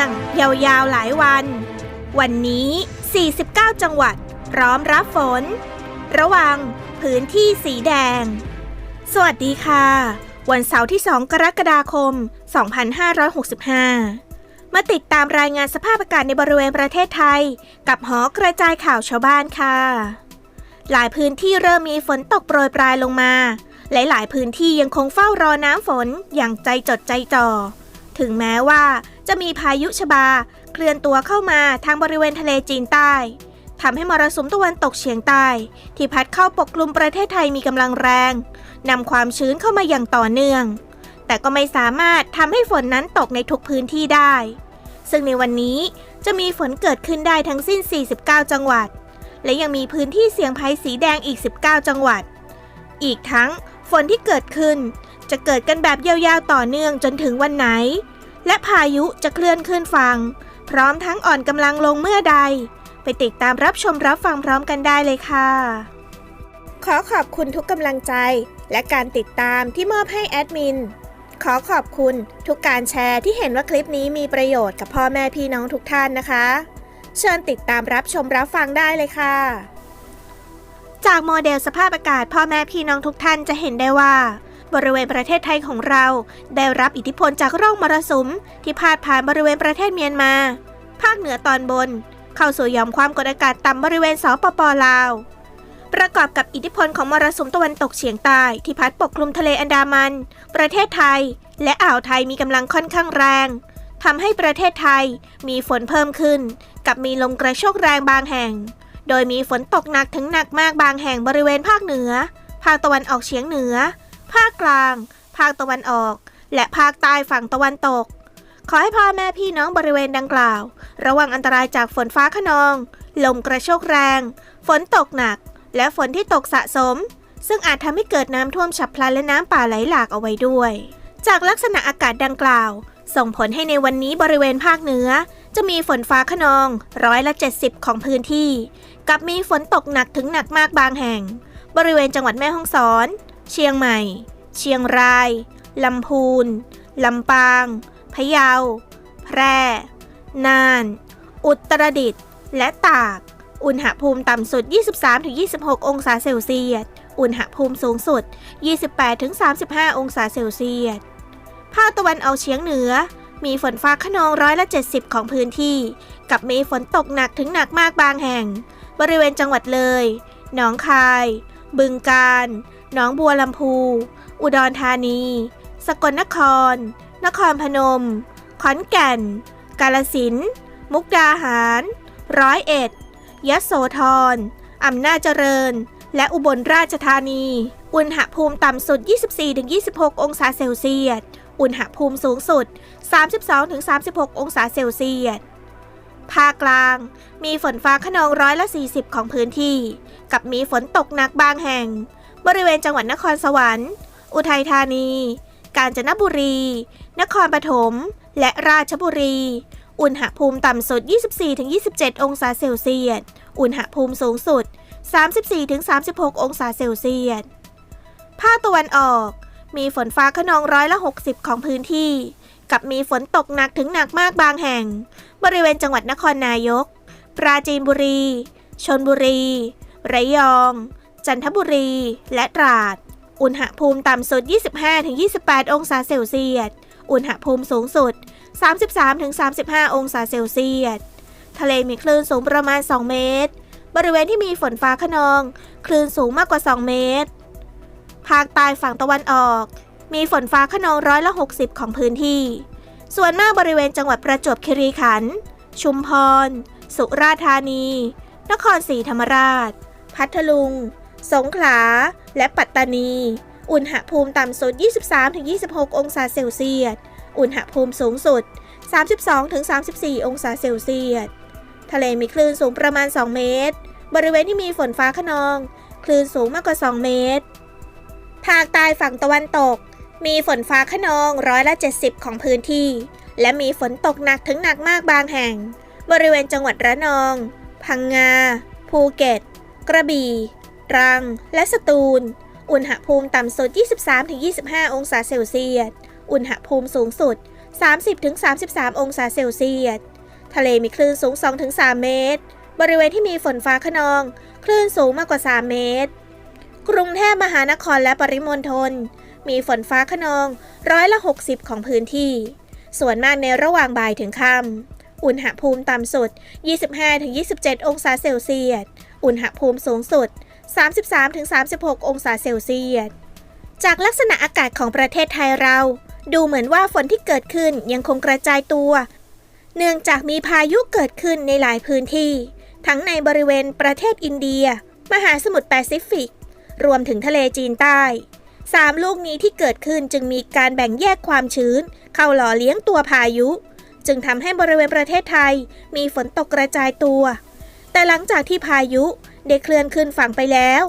องยาวๆหลายวัน วันนี้ 49 จังหวัด พร้อมรับฝน ระวัง พื้นที่สีแดง สวัสดีค่ะ วันเสาร์ที่ 2 กรกฎาคม 2565 มาติดตามรายงานสภาพอากาศในบริเวณประเทศไทย กับหอกระจายข่าวชาวบ้านค่ะ หลายพื้นที่เริ่มมีฝนตกโปรยปลายลงมาหลาย ๆ พื้นที่ยังคงเฝ้ารอน้ำฝนอย่างใจจดใจจ่อ ถึงแม้ว่า จะมีพายุชบา เคลื่อนตัวเข้ามาทางบริเวณทะเลจีนใต้ทำให้มรสุมตะวันตกเฉียงใต้ ที่พัดเข้าปกคลุมประเทศไทยมีกำลังแรงนำความชื้นเข้ามาอย่างต่อเนื่อง แต่ก็ไม่สามารถทำให้ฝนนั้นตกในทุกพื้นที่ได้ ซึ่งในวันนี้จะมีฝนเกิดขึ้นได้ทั้งสิ้น 49 จังหวัด และยังมีพื้นที่เสี่ยงภัยสีแดงอีก 19 จังหวัด อีกทั้งฝนที่เกิดขึ้น จะเกิดกันแบบยาวๆต่อเนื่องจนถึงวันไหน และพายุจะเคลื่อนขึ้นฝั่งพร้อมทั้งอ่อนกำลังลงเมื่อใด ไปติดตามรับชมรับฟังพร้อมกันได้เลยค่ะ ขอขอบคุณทุกกำลังใจ และการติดตามที่มอบให้แอดมิน ขอขอบคุณทุกการแชร์ที่เห็นว่าคลิปนี้มีประโยชน์กับพ่อแม่พี่น้องทุกท่านนะคะ เชิญติดตามรับชมรับฟังได้เลยค่ะ จากโมเดลสภาพอากาศพ่อแม่พี่น้องทุกท่านจะเห็นได้ว่า บริเวณประเทศไทยของเรา ได้รับอิทธิพลจากร่องมรสุม ที่พาดผ่านบริเวณประเทศเมียนมา ภาคเหนือตอนบน เข้าสู่ย่อมความกดอากาศต่ำบริเวณสปปลาว ประกอบกับอิทธิพลของมรสุมตะวันตกเฉียงใต้ที่พัดปกคลุมทะเลอันดามัน ประเทศไทย และอ่าวไทยมีกำลังค่อนข้างแรงทำให้ประเทศไทยมีฝนเพิ่มขึ้น กับมีลมกระโชกแรงบางแห่ง โดยมีฝนตกหนักถึงหนักมากบางแห่งบริเวณภาคเหนือ ภาคตะวันออกเฉียงเหนือ ภาคกลาง ภาคตะวันออก และภาคใต้ฝั่งตะวันตก ขอให้พ่อแม่พี่น้องบริเวณดังกล่าว ระวังอันตรายจากฝนฟ้าขนอง ลมกระโชกแรง ฝนตกหนัก และฝนที่ตกสะสม ซึ่งอาจทำให้เกิดน้ำท่วมฉับพลันและน้ำป่าไหลหลากเอาไว้ด้วย จากลักษณะอากาศดังกล่าว ส่งผลให้ในวันนี้บริเวณภาคเหนือ จะมีฝนฟ้าขนองร้อยละ70 ของพื้นที่ กับมีฝนตกหนักถึงหนักมากบางแห่ง บริเวณจังหวัดแม่ฮ่องสอน เชียงใหม่ เชียงราย ลำพูน ลำปาง พะเยา แพร่ น่าน อุตรดิตถ์ และตาก อุณหภูมิต่ำสุด 23-26 องศาเซลเซียส อุณหภูมิสูงสุด 28-35 องศาเซลเซียส ภาคตะวันออกเฉียงเหนือ มีฝนฟ้าขนองร้อยละ 70 ของพื้นที่ กับมีฝนตกหนักถึงหนักมากบางแห่ง บริเวณจังหวัดเลย หนองคาย บึงกาฬ หนองบัวลำพู อุดรธานี สกลนคร นครพนม ขอนแก่น กาลสินธุ์มุกดาหาร ร้อยเอ็ด ยโสธร อำนาจเจริญ และอุบลราชธานี อุณหภูมิต่ำสุด 24-26 องศาเซลเซียส อุณหภูมิสูงสุด 32-36 องศาเซลเซียสภาคกลาง มีฝนฟ้าขนองร้อยละ 40 ของพื้นที่ กับมีฝนตกหนักบางแห่ง บริเวณจังหวัดนครสวรรค์ อุทัยธานี กาญจนบุรี นครปฐม และราชบุรี อุณหภูมิต่ำสุด 24-27 องศาเซลเซียส อุณหภูมิสูงสุด 34-36 องศาเซลเซียส ภาคตะวันออก มีฝนฟ้าขนองร้อยละ 60 ของพื้นที่ กับมีฝนตกหนักถึงหนักมากบางแห่ง บริเวณจังหวัดนครนายก ปราจีนบุรี ชนบุรี ระยอง จันทบุรี และตราด อุณหภูมิต่ำสุด 25-28 องศาเซลเซียส อุณหภูมิสูงสุด 33-35 องศาเซลเซียส ทะเลมีคลื่นสูงประมาณ 2 เมตร บริเวณที่มีฝนฟ้าขนอง คลื่นสูงมากกว่า 2 เมตร ภาคใต้ฝั่งตะวันออก มีฝนฟ้าขนองร้อยละ 60 ของพื้นที่ ส่วนมากบริเวณจังหวัดประจวบคีรีขันธ์ ชุมพร สุราษฎร์ธานี นครศรีธรรมราช พัทลุง สงขลา และปัตตานี อุณหภูมิต่ำสุด 23-26 องศาเซลเซียส อุณหภูมิสูงสุด 32-34 องศาเซลเซียส ทะเลมีคลื่นสูงประมาณ 2 เมตร บริเวณที่มีฝนฟ้าขนอง คลื่นสูงมากกว่า 2 เมตร ภาคใต้ฝั่งตะวันตก มีฝนฟ้าขนองร้อยละ 70 ของพื้นที่ และมีฝนตกหนักถึงหนักมากบางแห่ง บริเวณจังหวัดระนอง พังงา ภูเก็ต กระบี่ ตรัง และสตูล อุณหภูมิต่ำสุด 23-25 องศาเซลเซียส อุณหภูมิสูงสุด 30-33 องศาเซลเซียส ทะเลมีคลื่นสูง 2-3 เมตร บริเวณที่มีฝนฟ้าขนอง คลื่นสูงมากกว่า 3 เมตร กรุงเทพมหานครและปริมณฑล มีฝนฟ้าขนองร้อยละ 60 ของพื้นที่ ส่วนมากในระหว่างบ่ายถึงค่ำอุณหภูมิต่ำสุด 25-27 องศาเซลเซียส อุณหภูมิสูงสุด 33-36 องศาเซลเซียส จากลักษณะอากาศของประเทศไทยเรา ดูเหมือนว่าฝนที่เกิดขึ้นยังคงกระจายตัว เนื่องจากมีพายุเกิดขึ้นในหลายพื้นที่ ทั้งในบริเวณประเทศอินเดีย มหาสมุทรแปซิฟิก รวมถึงทะเลจีนใต้สามลูกนี้ที่เกิดขึ้นจึงมีการแบ่งแยกความชื้น เข้าหล่อเลี้ยงตัวพายุ จึงทำให้บริเวณประเทศไทย มีฝนตกกระจายตัว แต่หลังจากที่พายุ ได้เคลื่อนขึ้นฝั่งไปแล้ว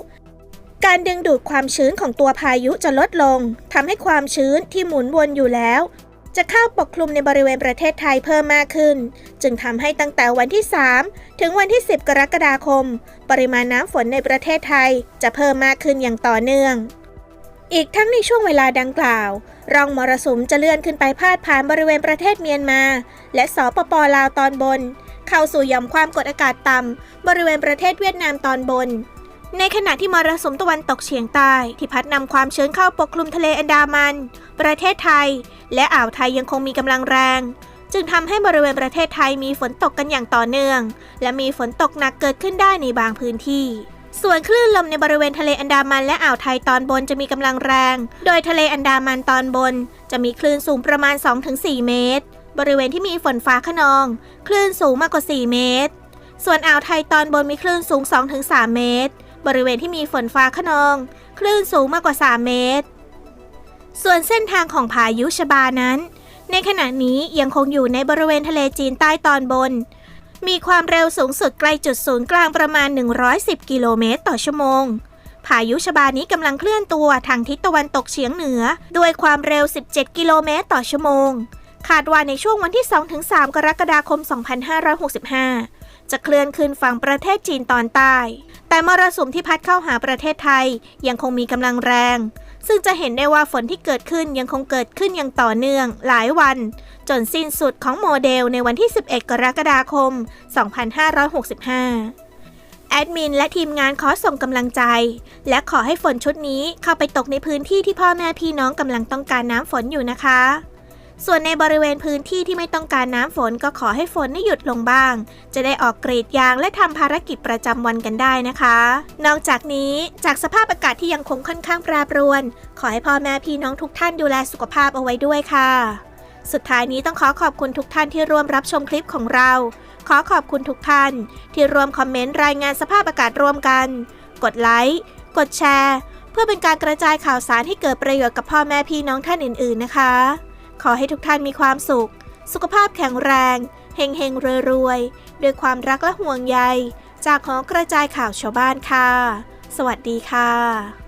การดึงดูดความชื้นของตัวพายุจะลดลงทำให้ความชื้นที่หมุนวนอยู่แล้ว จะเข้าปกคลุมในบริเวณประเทศไทยเพิ่มมากขึ้น จึงทำให้ตั้งแต่วันที่ 3 ถึงวันที่ 10 กรกฎาคม ปริมาณน้ำฝนในประเทศไทยจะเพิ่มมากขึ้นอย่างต่อเนื่องอีกทั้งในช่วงเวลาดังกล่าว ร่องมรสุมจะเลื่อนขึ้นไปพาดผ่านบริเวณประเทศเมียนมา และสปปลาวตอนบน เข้าสู่หย่อมความกดอากาศต่ำ บริเวณประเทศเวียดนามตอนบน ในขณะที่มรสุมตะวันตกเฉียงใต้ที่พัดนำความชื้นเข้าปกคลุมทะเลอันดามัน ประเทศไทย และอ่าวไทยยังคงมีกำลังแรง จึงทำให้บริเวณประเทศไทยมีฝนตกกันอย่างต่อเนื่อง และมีฝนตกหนักเกิดขึ้นได้ในบางพื้นที่ส่วนคลื่นลมในบริเวณทะเลอันดามันและอ่าวไทยตอนบนจะมีกำลังแรง โดยทะเลอันดามันตอนบน จะมีคลื่นสูงประมาณ 2-4 เมตร บริเวณที่มีฝนฟ้าขนอง คลื่นสูงมากกว่า 4 เมตร ส่วนอ่าวไทยตอนบนมีคลื่นสูง 2-3 เมตร บริเวณที่มีฝนฟ้าขนอง คลื่นสูงมากกว่า 3 เมตร ส่วนเส้นทางของพายุชบานั้น ในขณะนี้ยังคงอยู่ในบริเวณทะเลจีนใต้ตอนบน มีความเร็วสูงสุดใกล้จุดศูนย์กลางประมาณ 110 กิโลเมตรต่อชั่วโมง พายุชบานี้กำลังเคลื่อนตัวทางทิศตะวันตกเฉียงเหนือ ด้วยความเร็ว 17 กิโลเมตรต่อชั่วโมง คาดว่าในช่วงวันที่ 2-3 กรกฎาคม 2565 จะเคลื่อนขึ้นฝั่งประเทศจีนตอนใต้ แต่มรสุมที่พัดเข้าหาประเทศไทยยังคงมีกำลังแรง ซึ่งจะเห็นได้ว่าฝนที่เกิดขึ้นยังคงเกิดขึ้นอย่างต่อเนื่องหลายวัน จนสิ้นสุดของโมเดลในวันที่ 11 กรกฎาคม 2565แอดมินและทีมงานขอส่งกำลังใจ และขอให้ฝนชุดนี้เข้าไปตกในพื้นที่ที่พ่อแม่พี่น้องกำลังต้องการน้ำฝนอยู่นะคะ ส่วนในบริเวณพื้นที่ที่ไม่ต้องการน้ำฝนก็ขอให้ฝนได้หยุดลงบ้าง จะได้ออกกรีดยางและทำภารกิจประจำวันกันได้นะคะ นอกจากนี้จากสภาพอากาศที่ยังคงค่อนข้างแปรปรวน ขอให้พ่อแม่พี่น้องทุกท่านดูแลสุขภาพเอาไว้ด้วยค่ะ สุดท้ายนี้ต้องขอขอบคุณทุกท่านที่ร่วมรับชมคลิปของเรา ขอขอบคุณทุกท่าน ที่ร่วมคอมเมนต์รายงานสภาพอากาศร่วมกัน กดไลค์ กดแชร์ เพื่อเป็นการกระจายข่าวสารให้เกิดประโยชน์กับพ่อแม่พี่น้องท่านอื่น ๆ นะคะ ขอให้ทุกท่านมีความสุข สุขภาพแข็งแรง เฮงเฮงรวยรวยๆด้วยความรักและห่วงใย จากขอกระจายข่าวชาวบ้านค่ะ สวัสดีค่ะ